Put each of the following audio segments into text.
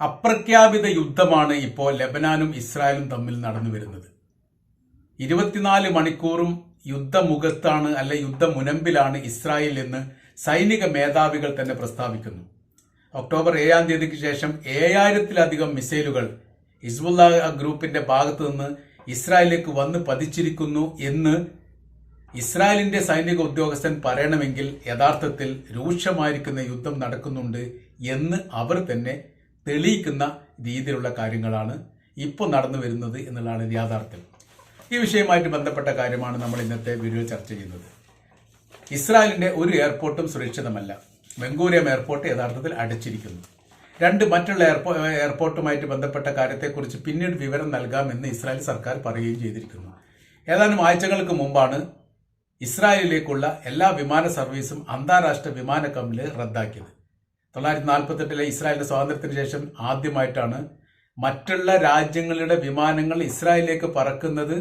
അപ്രഖ്യാപിത യുദ്ധമാണ് ഇപ്പോൾ ലബനാനും ഇസ്രായേലും തമ്മിൽ നടന്നു വരുന്നത്. ഇരുപത്തിനാല് മണിക്കൂറും യുദ്ധമുഖത്താണ് അല്ലെ യുദ്ധമുനമ്പിലാണ് ഇസ്രായേൽ എന്ന് സൈനിക മേധാവികൾ തന്നെ പ്രസ്താവിക്കുന്നു. ഒക്ടോബർ ഏഴാം തീയതിക്ക് ശേഷം ഏഴായിരത്തിലധികം മിസൈലുകൾ ഹിസ്ബുല്ല ഗ്രൂപ്പിന്റെ ഭാഗത്തു നിന്ന് ഇസ്രായേലിലേക്ക് വന്ന് പതിച്ചിരിക്കുന്നു എന്ന് ഇസ്രായേലിന്റെ സൈനിക ഉദ്യോഗസ്ഥൻ പറയണമെങ്കിൽ യഥാർത്ഥത്തിൽ രൂക്ഷമായിരിക്കുന്ന യുദ്ധം നടക്കുന്നുണ്ട് എന്ന് അവർ തന്നെ തെളിയിക്കുന്ന രീതിയിലുള്ള കാര്യങ്ങളാണ് ഇപ്പോൾ നടന്നു വരുന്നത് എന്നുള്ളതാണ് യാഥാർത്ഥ്യം. ഈ വിഷയവുമായിട്ട് ബന്ധപ്പെട്ട കാര്യമാണ് നമ്മൾ ഇന്നത്തെ വീഡിയോ ചർച്ച ചെയ്യുന്നത്. ഇസ്രായേലിന്റെ ഒരു എയർപോർട്ടും സുരക്ഷിതമല്ല. ബംഗൂരിയം എയർപോർട്ട് യഥാർത്ഥത്തിൽ അടച്ചിരിക്കുന്നു. രണ്ട് മറ്റുള്ള എയർപോ എയർപോർട്ടുമായിട്ട് ബന്ധപ്പെട്ട കാര്യത്തെക്കുറിച്ച് പിന്നീട് വിവരം നൽകാമെന്ന് ഇസ്രായേൽ സർക്കാർ പറയുകയും ചെയ്തിരിക്കുന്നു. ഏതാനും ആഴ്ചകൾക്ക് മുമ്പാണ് ഇസ്രായേലിലേക്കുള്ള എല്ലാ വിമാന സർവീസും അന്താരാഷ്ട്ര വിമാന കമ്പനി റദ്ദാക്കിയത്. തൊള്ളായിരത്തി നാൽപ്പത്തെട്ടിലെ ഇസ്രായേലിന്റെ സ്വാതന്ത്ര്യത്തിന് ശേഷം ആദ്യമായിട്ടാണ് മറ്റുള്ള രാജ്യങ്ങളുടെ വിമാനങ്ങൾ ഇസ്രായേലിലേക്ക് പറക്കുന്നത്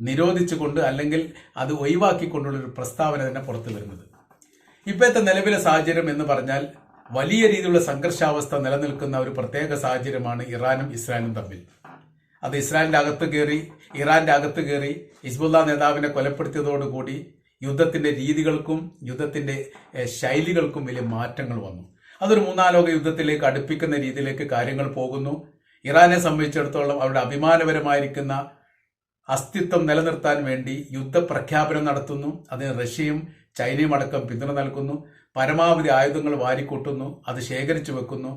നിരോധിച്ചുകൊണ്ട് അല്ലെങ്കിൽ അത് ഒഴിവാക്കിക്കൊണ്ടുള്ള ഒരു പ്രസ്താവന തന്നെ പുറത്തു വരുന്നത്. ഇപ്പോഴത്തെ നിലവിലെ സാഹചര്യം എന്ന് പറഞ്ഞാൽ വലിയ രീതിയിലുള്ള സംഘർഷാവസ്ഥ നിലനിൽക്കുന്ന ഒരു പ്രത്യേക സാഹചര്യമാണ് ഇറാനും ഇസ്രായേലും തമ്മിൽ. അത് ഇസ്രായേലിന്റെ അകത്ത് കയറി ഇറാന്റെ അകത്ത് കയറി ഹിസ്ബുല്ല നേതാവിനെ കൊലപ്പെടുത്തിയതോടുകൂടി യുദ്ധത്തിന്റെ രീതികൾക്കും യുദ്ധത്തിന്റെ ശൈലികൾക്കും വലിയ മാറ്റങ്ങൾ വന്നു. അതൊരു മൂന്നാലോക യുദ്ധത്തിലേക്ക് അടുപ്പിക്കുന്ന രീതിയിലേക്ക് കാര്യങ്ങൾ പോകുന്നു. ഇറാനെ സംബന്ധിച്ചിടത്തോളം അവരുടെ അഭിമാനപരമായിരിക്കുന്ന അസ്തിത്വം നിലനിർത്താൻ വേണ്ടി യുദ്ധപ്രഖ്യാപനം നടത്തുന്നു. അതിന് റഷ്യയും ചൈനയും അടക്കം പിന്തുണ നൽകുന്നു. പരമാവധി ആയുധങ്ങൾ വാരിക്കൂട്ടുന്നു. അത് ശേഖരിച്ചു വെക്കുന്നു.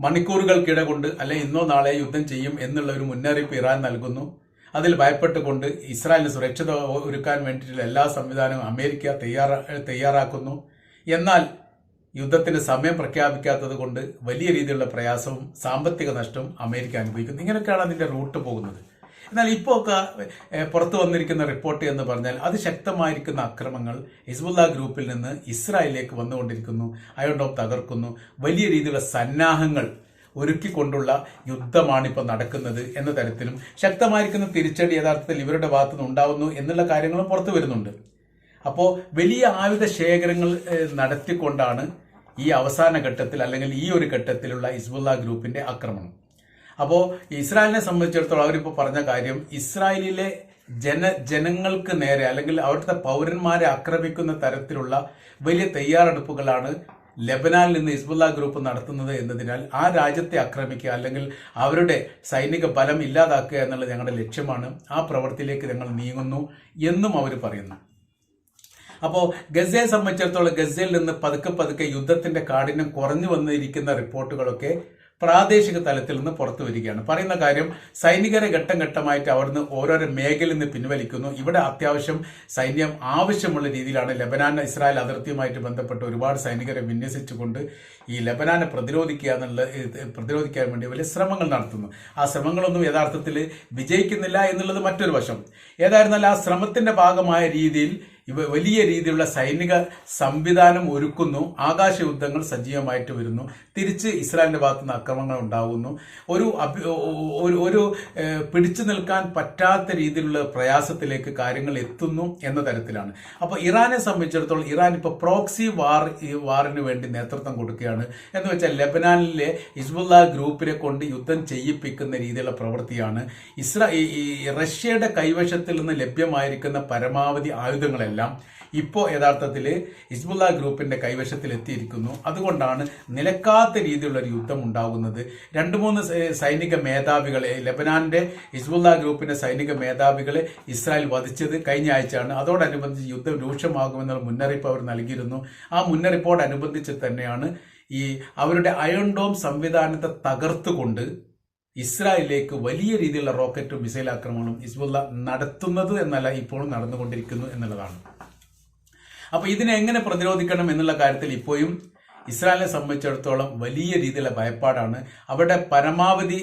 മണിക്കൂറുകൾക്കിട കൊണ്ട് അല്ലെ ഇന്നോ നാളെ യുദ്ധം ചെയ്യും എന്നുള്ള ഒരു മുന്നറിയിപ്പ് ഇറാൻ നൽകുന്നു. അതിൽ ഭയപ്പെട്ടുകൊണ്ട് ഇസ്രായേലിന് സുരക്ഷിത ഒരുക്കാൻ വേണ്ടിയിട്ടുള്ള എല്ലാ സംവിധാനവും അമേരിക്ക തയ്യാറാ തയ്യാറാക്കുന്നു. എന്നാൽ യുദ്ധത്തിന് സമയം പ്രഖ്യാപിക്കാത്തത് കൊണ്ട് വലിയ രീതിയിലുള്ള പ്രയാസവും സാമ്പത്തിക നഷ്ടവും അമേരിക്ക അനുഭവിക്കുന്നു. ഇങ്ങനെയൊക്കെയാണ് അതിന്റെ റൂട്ട് പോകുന്നത്. എന്നാൽ ഇപ്പോൾ ഒക്കെ പുറത്തു വന്നിരിക്കുന്ന റിപ്പോർട്ട് എന്ന് പറഞ്ഞാൽ അത് ശക്തമായിരിക്കുന്ന അക്രമങ്ങൾ ഹിസ്ബുല്ല ഗ്രൂപ്പിൽ നിന്ന് ഇസ്രായേലിലേക്ക് വന്നുകൊണ്ടിരിക്കുന്നു. അയോണ്ടോം തകർക്കുന്നു. വലിയ രീതിയിലുള്ള സന്നാഹങ്ങൾ ഒരുക്കിക്കൊണ്ടുള്ള യുദ്ധമാണ് ഇപ്പോൾ നടക്കുന്നത് എന്ന തരത്തിലും ശക്തമായിരിക്കുന്ന തിരിച്ചടി യഥാർത്ഥത്തിൽ ഇവരുടെ ഭാഗത്തു നിന്ന് ഉണ്ടാവുന്നു എന്നുള്ള കാര്യങ്ങളും പുറത്തു വരുന്നുണ്ട്. അപ്പോൾ വലിയ ആയുധ ശേഖരങ്ങൾ നടത്തിക്കൊണ്ടാണ് ഈ അവസാന ഘട്ടത്തിൽ അല്ലെങ്കിൽ ഈ ഒരു ഘട്ടത്തിലുള്ള ഹിസ്ബുല്ല ഗ്രൂപ്പിന്റെ ആക്രമണം. അപ്പോൾ ഇസ്രായേലിനെ സംബന്ധിച്ചിടത്തോളം അവരിപ്പോൾ പറഞ്ഞ കാര്യം ഇസ്രായേലിലെ ജന ജനങ്ങൾക്ക് നേരെ അല്ലെങ്കിൽ അവിടുത്തെ പൗരന്മാരെ ആക്രമിക്കുന്ന തരത്തിലുള്ള വലിയ തയ്യാറെടുപ്പുകളാണ് ലബനാനിൽ നിന്ന് ഹിസ്ബുല്ല ഗ്രൂപ്പ് നടത്തുന്നത് എന്നതിനാൽ ആ രാജ്യത്തെ ആക്രമിക്കുക അല്ലെങ്കിൽ അവരുടെ സൈനിക ബലം ഇല്ലാതാക്കുക എന്നുള്ളത് ഞങ്ങളുടെ ലക്ഷ്യമാണ്. ആ പ്രവൃത്തിയിലേക്ക് ഞങ്ങൾ നീങ്ങുന്നു എന്നും അവർ പറയുന്നു. അപ്പോൾ ഗസയെ സംബന്ധിച്ചിടത്തോളം ഗസയിൽ നിന്ന് പതുക്കെ പതുക്കെ യുദ്ധത്തിന്റെ കാഠിന്യം കുറഞ്ഞു വന്നിരിക്കുന്ന റിപ്പോർട്ടുകളൊക്കെ പ്രാദേശിക തലത്തിൽ നിന്ന് പുറത്തു വരികയാണ്. പറയുന്ന കാര്യം സൈനികരെ ഘട്ടം ഘട്ടമായിട്ട് അവിടുന്ന് ഓരോരോ മേഖലയിൽ നിന്ന് പിൻവലിക്കുന്നു. ഇവിടെ അത്യാവശ്യം സൈന്യം ആവശ്യമുള്ള രീതിയിലാണ്. ലബനാൻ ഇസ്രായേൽ അതിർത്തിയുമായിട്ട് ബന്ധപ്പെട്ട് ഒരുപാട് സൈനികരെ വിന്യസിച്ചുകൊണ്ട് ഈ ലബനാനെ പ്രതിരോധിക്കുക എന്നുള്ള പ്രതിരോധിക്കാൻ വേണ്ടി വലിയ ശ്രമങ്ങൾ നടത്തുന്നു. ആ ശ്രമങ്ങളൊന്നും യഥാർത്ഥത്തിൽ വിജയിക്കുന്നില്ല എന്നുള്ളത് മറ്റൊരു വശം. ഏതായിരുന്നാലും ആ ശ്രമത്തിന്റെ ഭാഗമായ രീതിയിൽ ഇവ വലിയ രീതിയിലുള്ള സൈനിക സംവിധാനം ഒരുക്കുന്നു. ആകാശ യുദ്ധങ്ങൾ സജീവമായിട്ട് വരുന്നു. തിരിച്ച് ഇസ്രായേലിന്റെ ഭാഗത്തു നിന്ന് അക്രമങ്ങൾ ഉണ്ടാകുന്നു. ഒരു ഒരു പിടിച്ചു നിൽക്കാൻ പറ്റാത്ത രീതിയിലുള്ള പ്രയാസത്തിലേക്ക് കാര്യങ്ങൾ എത്തുന്നു എന്ന തരത്തിലാണ്. അപ്പോൾ ഇറാനെ സംബന്ധിച്ചിടത്തോളം ഇറാൻ ഇപ്പോൾ പ്രോക്സി വാർ വാറിന് വേണ്ടി നേതൃത്വം കൊടുക്കുകയാണ്. എന്ന് വെച്ചാൽ ലെബനാനിലെ ഹിസ്ബുല്ല ഗ്രൂപ്പിനെ കൊണ്ട് യുദ്ധം ചെയ്യിപ്പിക്കുന്ന രീതിയിലുള്ള പ്രവൃത്തിയാണ്. ഇസ്രാ ഈ ഈ റഷ്യയുടെ കൈവശത്തിൽ നിന്ന് ലഭ്യമായിരിക്കുന്ന പരമാവധി ആയുധങ്ങളെല്ലാം ഇപ്പോൾ യഥാർത്ഥത്തിൽ ഹിസ്ബുല്ല ഗ്രൂപ്പിന്റെ കൈവശത്തിൽ എത്തിയിരിക്കുന്നു. അതുകൊണ്ടാണ് നിലക്കാത്ത രീതിയിലുള്ള ഒരു യുദ്ധം ഉണ്ടാകുന്നത്. രണ്ട് മൂന്ന് സൈനിക മേധാവികളെ ലബനാന്റെ ഹിസ്ബുല്ല ഗ്രൂപ്പിന്റെ സൈനിക മേധാവികളെ ഇസ്രായേൽ വധിച്ചത് കഴിഞ്ഞ ആഴ്ചയാണ്. അതോടനുബന്ധിച്ച് യുദ്ധം രൂക്ഷമാകുമെന്നുള്ള മുന്നറിയിപ്പ് അവർ നൽകിയിരുന്നു. ആ മുന്നറിയിപ്പോടനുബന്ധിച്ച് തന്നെയാണ് ഈ അവരുടെ അയൺ ഡോം സംവിധാനത്തെ തകർത്തുകൊണ്ട് ഇസ്രായേലിലേക്ക് വലിയ രീതിയിലുള്ള റോക്കറ്റും മിസൈൽ ആക്രമണവും ഹിസ്ബുല്ല നടത്തുന്നത് എന്നല്ല ഇപ്പോഴും നടന്നുകൊണ്ടിരിക്കുന്നു എന്നുള്ളതാണ്. അപ്പൊ ഇതിനെ എങ്ങനെ പ്രതിരോധിക്കണം എന്നുള്ള കാര്യത്തിൽ ഇപ്പോഴും ഇസ്രായേലിനെ സംബന്ധിച്ചിടത്തോളം വലിയ രീതിയിലുള്ള ഭയപ്പാടാണ്. അവരുടെ പരമാവധി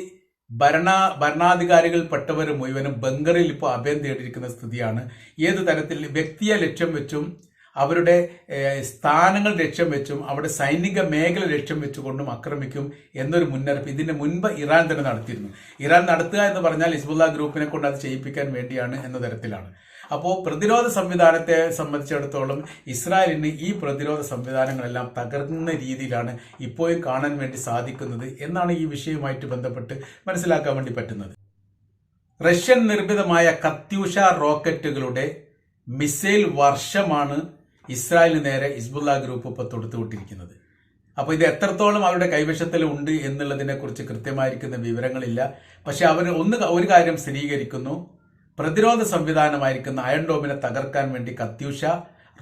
ഭരണ ഭരണാധികാരികൾ പെട്ടവർ മുഴുവനും ബംഗറിൽ ഇപ്പോൾ അഭയം തേടിയിരിക്കുന്ന സ്ഥിതിയാണ്. ഏത് തരത്തിൽ വ്യക്തിയെ ലക്ഷ്യം വെച്ചും അവരുടെ സ്ഥാനങ്ങൾ ലക്ഷ്യം വെച്ചും അവരുടെ സൈനിക മേഖല ലക്ഷ്യം വെച്ചുകൊണ്ടും ആക്രമിക്കും എന്നൊരു മുന്നറിയിപ്പ് ഇതിന് മുൻപ് ഇറാൻ തന്നെ നടത്തിയിരുന്നു. ഇറാൻ നടത്തുക എന്ന് പറഞ്ഞാൽ ഹിസ്ബുല്ല ഗ്രൂപ്പിനെ കൊണ്ട് അത് ചെയ്യിപ്പിക്കാൻ വേണ്ടിയാണ് എന്ന തരത്തിലാണ്. അപ്പോൾ പ്രതിരോധ സംവിധാനത്തെ സംബന്ധിച്ചിടത്തോളം ഇസ്രായേലിന് ഈ പ്രതിരോധ സംവിധാനങ്ങളെല്ലാം തകർന്ന രീതിയിലാണ് ഇപ്പോഴും കാണാൻ വേണ്ടി സാധിക്കുന്നത് എന്നാണ് ഈ വിഷയവുമായിട്ട് ബന്ധപ്പെട്ട് മനസ്സിലാക്കാൻ വേണ്ടി പറ്റുന്നത്. റഷ്യൻ നിർമ്മിതമായ കത്യൂഷ റോക്കറ്റുകളുടെ മിസൈൽ വർഷമാണ് ഇസ്രായേലിന് നേരെ ഇസ്ബുല്ല ഗ്രൂപ്പ് ഇപ്പോൾ തൊടുത്തുവിട്ടിരിക്കുന്നത്. അപ്പോൾ ഇത് എത്രത്തോളം അവരുടെ കൈവശത്തിൽ ഉണ്ട് എന്നുള്ളതിനെ കുറിച്ച് കൃത്യമായിരിക്കുന്ന വിവരങ്ങളില്ല. പക്ഷെ അവർ ഒന്ന് ഒരു കാര്യം സ്ഥിരീകരിക്കുന്നു. പ്രതിരോധ സംവിധാനമായിരിക്കുന്ന അയൺ ഡോമിനെ തകർക്കാൻ വേണ്ടി കത്യൂഷ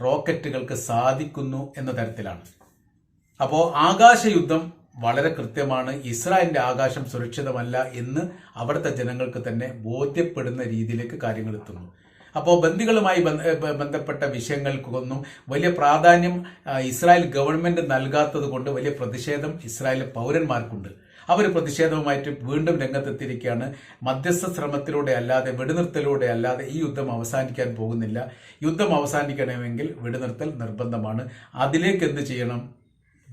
റോക്കറ്റുകൾക്ക് സാധിക്കുന്നു എന്ന തരത്തിലാണ്. അപ്പോൾ ആകാശയുദ്ധം വളരെ കൃത്യമാണ്. ഇസ്രായേലിന്റെ ആകാശം സുരക്ഷിതമല്ല എന്ന് അവിടുത്തെ ജനങ്ങൾക്ക് തന്നെ ബോധ്യപ്പെടുന്ന രീതിയിലേക്ക് കാര്യങ്ങൾ എത്തുന്നു. അപ്പോൾ ബന്ദികളുമായി ബന്ധപ്പെട്ട വിഷയങ്ങൾക്കൊന്നും വലിയ പ്രാധാന്യം ഇസ്രായേൽ ഗവൺമെന്റ് നൽകാത്തത് കൊണ്ട് വലിയ പ്രതിഷേധം ഇസ്രായേൽ പൗരന്മാർക്കുണ്ട്. അവർ പ്രതിഷേധവുമായിട്ട് വീണ്ടും രംഗത്തെത്തിയിരിക്കുകയാണ്. മധ്യസ്ഥ ശ്രമത്തിലൂടെ അല്ലാതെ വെടിനിർത്തലൂടെ അല്ലാതെ ഈ യുദ്ധം അവസാനിക്കാൻ പോകുന്നില്ല. യുദ്ധം അവസാനിക്കണമെങ്കിൽ വെടിനിർത്തൽ നിർബന്ധമാണ്. അതിലേക്ക് എന്ത് ചെയ്യണം?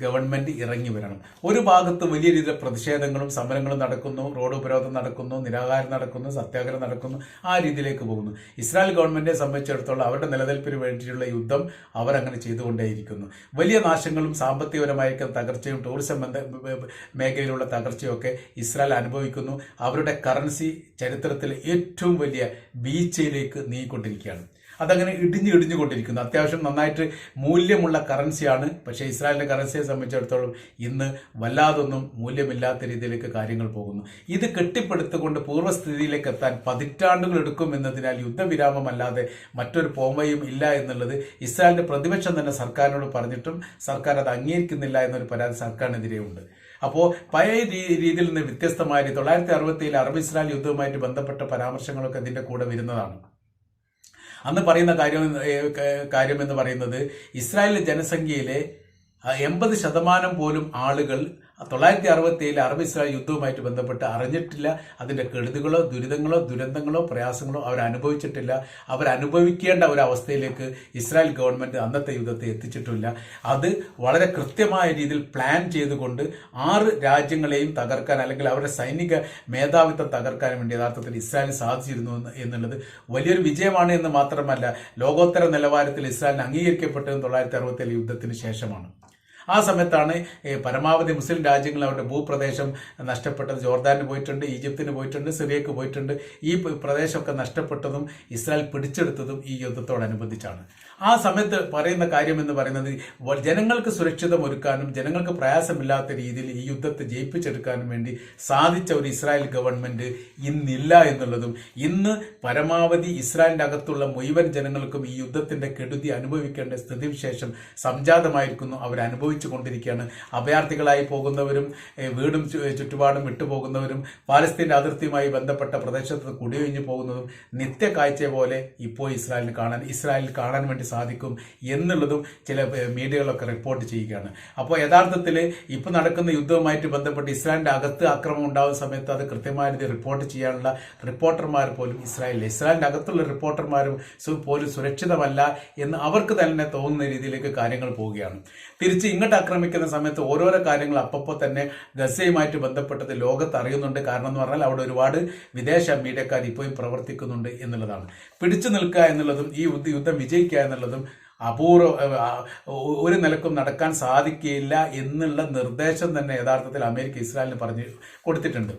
ഗവൺമെന്റ് ഇറങ്ങി വരണം. ഒരു ഭാഗത്ത് വലിയ രീതിയിൽ പ്രതിഷേധങ്ങളും സമരങ്ങളും നടക്കുന്നു റോഡ് ഉപരോധം നടക്കുന്നു നിരാഹാരം നടക്കുന്നു സത്യാഗ്രഹം നടക്കുന്നു ആ രീതിയിലേക്ക് പോകുന്നു. ഇസ്രായേൽ ഗവൺമെന്റിനെ സംബന്ധിച്ചിടത്തോളം അവരുടെ നിലനിൽപ്പിന് വേണ്ടിയിട്ടുള്ള യുദ്ധം അവർ അങ്ങനെ ചെയ്തുകൊണ്ടേയിരിക്കുന്നു. വലിയ നാശങ്ങളും സാമ്പത്തികപരമായിരിക്കും തകർച്ചയും ടൂറിസം മേഖലയിലുള്ള തകർച്ചയും ഒക്കെ ഇസ്രായേൽ അനുഭവിക്കുന്നു. അവരുടെ കറൻസി ചരിത്രത്തിലെ ഏറ്റവും വലിയ ബീച്ചയിലേക്ക് നീങ്ങിക്കൊണ്ടിരിക്കുകയാണ്. അതങ്ങനെ ഇടിഞ്ഞ് ഇടിഞ്ഞു കൊണ്ടിരിക്കുന്നു അത്യാവശ്യം നന്നായിട്ട് മൂല്യമുള്ള കറൻസിയാണ് പക്ഷേ ഇസ്രായേലിന്റെ കറൻസിയെ സംബന്ധിച്ചിടത്തോളം ഇന്ന് വല്ലാതൊന്നും മൂല്യമില്ലാത്ത രീതിയിലേക്ക് കാര്യങ്ങൾ പോകുന്നു. ഇത് കെട്ടിപ്പടുത്തുകൊണ്ട് പൂർവസ്ഥിതിയിലേക്ക് എത്താൻ പതിറ്റാണ്ടുകൾ എടുക്കും എന്നതിനാൽ യുദ്ധവിരാമമല്ലാതെ മറ്റൊരു പോംവയും ഇല്ല എന്നുള്ളത് ഇസ്രായേലിന്റെ പ്രതിപക്ഷം തന്നെ സർക്കാരിനോട് പറഞ്ഞിട്ടും സർക്കാർ അത് അംഗീകരിക്കുന്നില്ല എന്നൊരു പരാതി സർക്കാരിനെതിരെ ഉണ്ട് അപ്പോൾ പഴയ രീതിയിൽ നിന്ന് വ്യത്യസ്തമായ തൊള്ളായിരത്തി അറുപത്തിയിൽ അറബ് ഇസ്രായേൽ യുദ്ധവുമായിട്ട് ബന്ധപ്പെട്ട പരാമർശങ്ങളൊക്കെ ഇതിന്റെ കൂടെ വരുന്നതാണ്. അന്ന് പറയുന്ന കാര്യം കാര്യം എന്ന് പറയുന്നത് ഇസ്രായേലിലെ ജനസംഖ്യയിലെ എൺപത് ശതമാനം പോലും ആളുകൾ തൊള്ളായിരത്തി അറുപത്തി ഏഴിൽ അറബ് ഇസ്രായേൽ യുദ്ധവുമായിട്ട് ബന്ധപ്പെട്ട് അറിഞ്ഞിട്ടില്ല. അതിന്റെ കെടുതികളോ ദുരിതങ്ങളോ ദുരന്തങ്ങളോ പ്രയാസങ്ങളോ അവർ അനുഭവിച്ചിട്ടില്ല അവർ അനുഭവിക്കേണ്ട ഒരു അവസ്ഥയിലേക്ക് ഇസ്രായേൽ ഗവൺമെന്റ് അന്നത്തെ യുദ്ധത്തെ എത്തിച്ചിട്ടില്ല. അത് വളരെ കൃത്യമായ രീതിയിൽ പ്ലാൻ ചെയ്തുകൊണ്ട് ആറ് രാജ്യങ്ങളെയും തകർക്കാൻ അല്ലെങ്കിൽ അവരുടെ സൈനിക മേധാവിത്വം തകർക്കാൻ വേണ്ടി യഥാർത്ഥത്തിൽ ഇസ്രായേലിന് സാധിച്ചിരുന്നു എന്നുള്ളത് വലിയൊരു വിജയമാണ് എന്ന് മാത്രമല്ല ലോകോത്തര നിലവാരത്തിൽ ഇസ്രായേലിന് അംഗീകരിക്കപ്പെട്ടതും തൊള്ളായിരത്തി അറുപത്തി യുദ്ധത്തിന് ശേഷമാണ്. ആ സമയത്താണ് പരമാവധി മുസ്ലിം രാജ്യങ്ങൾ അവരുടെ ഭൂപ്രദേശം നഷ്ടപ്പെട്ടത്. ജോർദാനിന് പോയിട്ടുണ്ട് ഈജിപ്തിന് പോയിട്ടുണ്ട് സിറിയക്ക് പോയിട്ടുണ്ട്. ഈ പ്രദേശമൊക്കെ നഷ്ടപ്പെട്ടതും ഇസ്രായേൽ പിടിച്ചെടുത്തതും ഈ യുദ്ധത്തോടനുബന്ധിച്ചാണ്. ആ സമയത്ത് പറയുന്ന കാര്യം എന്ന് പറയുന്നത് ജനങ്ങൾക്ക് സുരക്ഷിതം ഒരുക്കാനും ജനങ്ങൾക്ക് പ്രയാസമില്ലാത്ത രീതിയിൽ ഈ യുദ്ധത്തെ ജയിപ്പിച്ചെടുക്കാനും വേണ്ടി സാധിച്ച ഒരു ഇസ്രായേൽ ഗവൺമെന്റ് ഇന്നില്ല എന്നുള്ളതും ഇന്ന് പരമാവധി ഇസ്രായേലിന്റെ അകത്തുള്ള മുഴുവൻ ജനങ്ങൾക്കും ഈ യുദ്ധത്തിന്റെ കെടുതി അനുഭവിക്കേണ്ട സ്ഥിതിവിശേഷം സംജാതമായിരിക്കുന്നു. അവർ അനുഭവിച്ചു കൊണ്ടിരിക്കുകയാണ് അഭയാർത്ഥികളായി പോകുന്നവരും വീടും ചുറ്റുപാടും വിട്ടുപോകുന്നവരും പാലസ്തീന്റെ അതിർത്തിയുമായി ബന്ധപ്പെട്ട പ്രദേശത്ത് കുടിയൊഴിഞ്ഞു പോകുന്നതും നിത്യ കാഴ്ച പോലെ ഇപ്പോൾ ഇസ്രായേലിന് കാണാൻ ഇസ്രായേലിൽ കാണാൻ വേണ്ടി സാധിക്കും എന്നുള്ളതും ചില മീഡിയകളൊക്കെ റിപ്പോർട്ട് ചെയ്യുകയാണ്. അപ്പോൾ യഥാർത്ഥത്തിൽ ഇപ്പോൾ നടക്കുന്ന യുദ്ധവുമായിട്ട് ബന്ധപ്പെട്ട് ഇസ്രായേലിന്റെ അകത്ത് ആക്രമണം ഉണ്ടാകുന്ന സമയത്ത് അത് കൃത്യമായ രീതിയിൽ റിപ്പോർട്ട് ചെയ്യാനുള്ള റിപ്പോർട്ടർമാർ പോലും ഇസ്രായേലിൽ ഇസ്രായേലിന്റെ അകത്തുള്ള റിപ്പോർട്ടർമാരും പോലും സുരക്ഷിതമല്ല എന്ന് അവർക്ക് തന്നെ തോന്നുന്ന രീതിയിലേക്ക് കാര്യങ്ങൾ പോവുകയാണ്. തിരിച്ച് ഇങ്ങോട്ട് ആക്രമിക്കുന്ന സമയത്ത് ഓരോരോ കാര്യങ്ങൾ അപ്പപ്പോൾ തന്നെ ഗസയുമായിട്ട് ബന്ധപ്പെട്ടത് ലോകത്ത് അറിയുന്നുണ്ട്. കാരണം എന്ന് പറഞ്ഞാൽ അവിടെ ഒരുപാട് വിദേശ മീഡിയക്കാർ ഇപ്പോഴും പ്രവർത്തിക്കുന്നുണ്ട് എന്നുള്ളതാണ്. പിടിച്ചു നിൽക്കുക എന്നുള്ളതും ഈ യുദ്ധം വിജയിക്കുക എന്നുള്ളതും അപൂർവ ഒരു നിലക്കും നടക്കാൻ സാധിക്കില്ല എന്നുള്ള നിർദ്ദേശം തന്നെ യഥാർത്ഥത്തിൽ അമേരിക്ക ഇസ്രായേലിന് പറഞ്ഞു കൊടുത്തിട്ടുണ്ട്.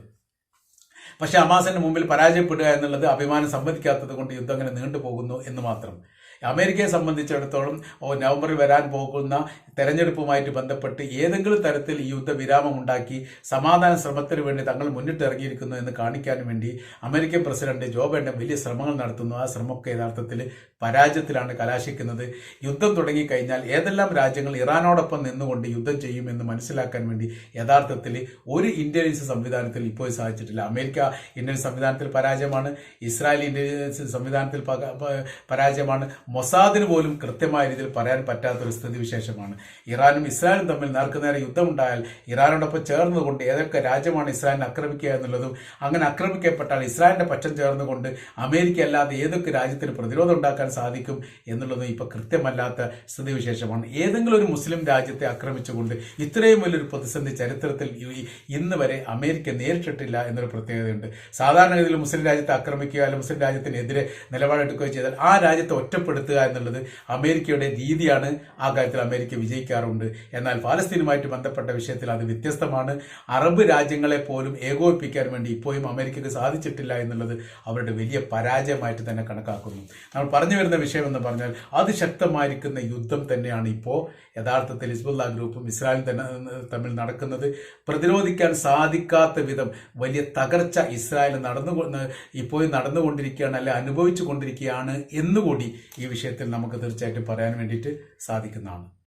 പക്ഷേ അമാസിന് മുമ്പിൽ പരാജയപ്പെടുക എന്നുള്ളത് അഭിമാനം സമ്മതിക്കാത്തത് കൊണ്ട് യുദ്ധം അങ്ങനെ നീണ്ടുപോകുന്നു എന്ന് മാത്രം. അമേരിക്കയെ സംബന്ധിച്ചിടത്തോളം നവംബറിൽ വരാൻ പോകുന്ന തെരഞ്ഞെടുപ്പുമായിട്ട് ബന്ധപ്പെട്ട് ഏതെങ്കിലും തരത്തിൽ ഈ യുദ്ധവിരാമം ഉണ്ടാക്കി സമാധാന ശ്രമത്തിന് വേണ്ടി തങ്ങൾ മുന്നിട്ടിറങ്ങിയിരിക്കുന്നു എന്ന് കാണിക്കാൻ വേണ്ടി അമേരിക്കൻ പ്രസിഡന്റ് ജോ ബൈഡൻ വലിയ ശ്രമങ്ങൾ നടത്തുന്നു. ആ ശ്രമമൊക്കെ യഥാർത്ഥത്തിൽ പരാജയത്തിലാണ് കലാശിക്കുന്നത്. യുദ്ധം തുടങ്ങിക്കഴിഞ്ഞാൽ ഏതെല്ലാം രാജ്യങ്ങൾ ഇറാനോടൊപ്പം നിന്നുകൊണ്ട് യുദ്ധം ചെയ്യുമെന്ന് മനസ്സിലാക്കാൻ വേണ്ടി യഥാർത്ഥത്തിൽ ഒരു ഇന്റലിജൻസ് സംവിധാനത്തിൽ ഇപ്പോൾ സാധിച്ചിട്ടില്ല. അമേരിക്ക ഇന്ത്യൻ സംവിധാനത്തിൽ പരാജയമാണ് ഇസ്രായേൽ ഇന്റലിജൻസ് സംവിധാനത്തിൽ പരാജയമാണ് മൊസാദിന് പോലും കൃത്യമായ രീതിയിൽ പറയാൻ പറ്റാത്ത പറ്റാത്തൊരു സ്ഥിതിവിശേഷമാണ്. ഇറാനും ഇസ്രായേലും തമ്മിൽ നേർക്കുനേരെ യുദ്ധമുണ്ടായാൽ ഇറാനോടൊപ്പം ചേർന്നുകൊണ്ട് ഏതൊക്കെ രാജ്യമാണ് ഇസ്രായേലിനെ ആക്രമിക്കുക എന്നുള്ളതും അങ്ങനെ ആക്രമിക്കപ്പെട്ടാൽ ഇസ്രായേലിന്റെ പക്ഷം ചേർന്നുകൊണ്ട് അമേരിക്ക അല്ലാതെ ഏതൊക്കെ രാജ്യത്തിന് പ്രതിരോധം ഉണ്ടാക്കാൻ സാധിക്കും എന്നുള്ളതും ഇപ്പൊ കൃത്യമല്ലാത്ത സ്ഥിതിവിശേഷമാണ്. ഏതെങ്കിലും ഒരു മുസ്ലിം രാജ്യത്തെ ആക്രമിച്ചുകൊണ്ട് ഇത്രയും വലിയൊരു പ്രതിസന്ധി ചരിത്രത്തിൽ ഇന്ന് വരെ അമേരിക്ക നേരിട്ടിട്ടില്ല എന്നൊരു പ്രത്യേകതയുണ്ട്. സാധാരണഗതിയിൽ മുസ്ലിം രാജ്യത്തെ ആക്രമിക്കുക അല്ലെങ്കിൽ മുസ്ലിം രാജ്യത്തിനെതിരെ നിലപാടെടുക്കുകയോ ചെയ്താൽ ആ രാജ്യത്തെ ഒറ്റപ്പെടുത്തുക എന്നുള്ളത് അമേരിക്കയുടെ രീതിയാണ് ആ കാര്യത്തിൽ അമേരിക്ക വിജയിക്കാറുണ്ട്. എന്നാൽ പാലസ്തീനുമായിട്ട് ബന്ധപ്പെട്ട വിഷയത്തിൽ അത് വ്യത്യസ്തമാണ്. അറബ് രാജ്യങ്ങളെ പോലും ഏകോപിപ്പിക്കാൻ വേണ്ടി ഇപ്പോഴും അമേരിക്കക്ക് സാധിച്ചിട്ടില്ല എന്നുള്ളത് അവരുടെ വലിയ പരാജയമായിട്ട് തന്നെ കണക്കാക്കുന്നു. നമ്മൾ പറഞ്ഞു വരുന്ന വിഷയം എന്ന് പറഞ്ഞാൽ അതിശക്തമായിരിക്കുന്ന യുദ്ധം തന്നെയാണ് ഇപ്പോൾ യഥാർത്ഥത്തിൽ ഹിസ്ബുല്ല ഗ്രൂപ്പും ഇസ്രായേലും തന്നെ തമ്മിൽ നടക്കുന്നത്. പ്രതിരോധിക്കാൻ സാധിക്കാത്ത വിധം വലിയ തകർച്ച ഇസ്രായേൽ നടന്നു ഇപ്പോഴും നടന്നുകൊണ്ടിരിക്കുകയാണ് അല്ലെ അനുഭവിച്ചു കൊണ്ടിരിക്കുകയാണ് എന്നുകൂടി ഈ വിഷയത്തിൽ നമുക്ക് തീർച്ചയായിട്ടും പറയാൻ വേണ്ടിയിട്ട് സാധിക്കുന്നതാണ്.